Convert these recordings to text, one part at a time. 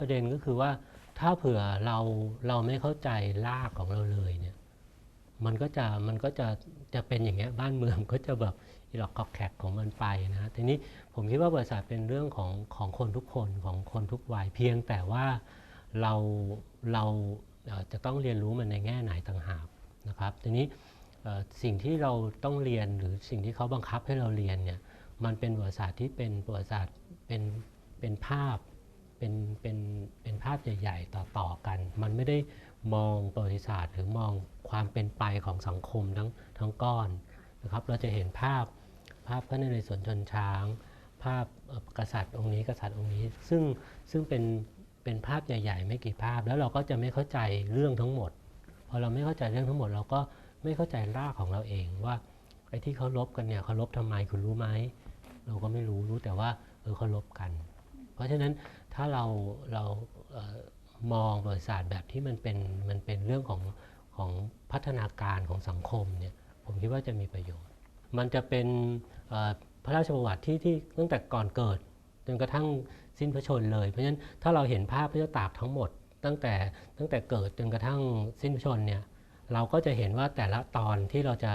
ประเด็นก็คือว่าถ้าเผื่อเราเราไม่เข้าใจรากของเราเลยเนี่ยมันก็จะมันก็จะจะเป็นอย่างเงี้ยบ้านเมืองก็จะแบบอีหลอกกอกแขกของมันไปนะทีนี้ผมคิดว่าบริษัทเป็นเรื่องของของคนทุกคนของคนทุกวัยเพียงแต่ว่าเราเราจะต้องเรียนรู้มันในแง่ไหนต่างหากนะครับทีนี้สิ่งที่เราต้องเรียนหรือสิ่งที่เขาบังคับให้เราเรียนเนี่ยมันเป็นประวัติศาสตร์ที่เป็นประวัติศาสตร์เป็นเป็นภาพ เป็นเป็นเป็นภาพใหญ่ๆต่อๆกัน มันไม่ได้มองประวัติศาสตร์หรือมองความเป็นไปของสังคมทั้งทั้งก้อนนะครับ เราจะเห็นภาพภาพพระนเรศวรชนช้าง ภาพกษัตริย์องค์นี้กษัตริย์องค์นี้ ซึ่งซึ่งเป็นเป็นภาพใหญ่ ๆ ไม่กี่ภาพ แล้วเราก็จะไม่เข้าใจเรื่องทั้งหมด พอเราไม่เข้าใจเรื่องทั้งหมด เราก็ไม่เข้าใจรากของเราเองว่าไอ้ที่เขาลบกันเนี่ยเขาลบทำไมคุณรู้ไหมเราก็ไม่รู้รู้แต่ว่าเออเขาลบกัน เพราะฉะนั้น ถ้าเราเรามองประวัติศาสตร์แบบที่มันเป็นมันเป็นเรื่องของของพัฒนาการของสังคมเนี่ยผมคิดว่าจะมีประโยชน์ มันจะเป็นพระราชประวัติที่ที่ตั้งแต่ก่อนเกิดจนกระทั่งสิ้นพระชนเลย เพราะฉะนั้นถ้าเราเห็นภาพพระเจ้าตากทั้งหมด ตั้งแต่ตั้งแต่เกิดจนกระทั่งสิ้นพระชนเนี่ยเราก็จะเห็นว่าแต่ละตอนที่เราจะ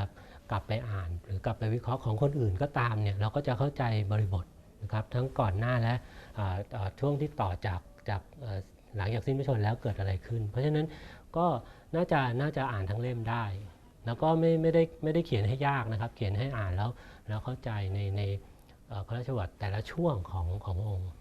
กลับไปอ่าน หรือกลับไปวิเคราะห์ของคนอื่นก็ตามเนี่ยเราก็จะเข้าใจบริบท นะครับทั้งก่อนหน้าและช่วงที่ต่อจากจากหลังจากสิ้นพระชนแล้วเกิดอะไรขึ้น เพราะฉะนั้นก็น่าจะน่าจะอ่านทั้งเล่มได้ แล้วก็ไม่ไม่ได้ไม่ได้เขียนให้ยากนะครับ เขียนให้อ่านแล้วแล้วเข้าใจในในพระราชวัตรแต่ละช่วงของขององค์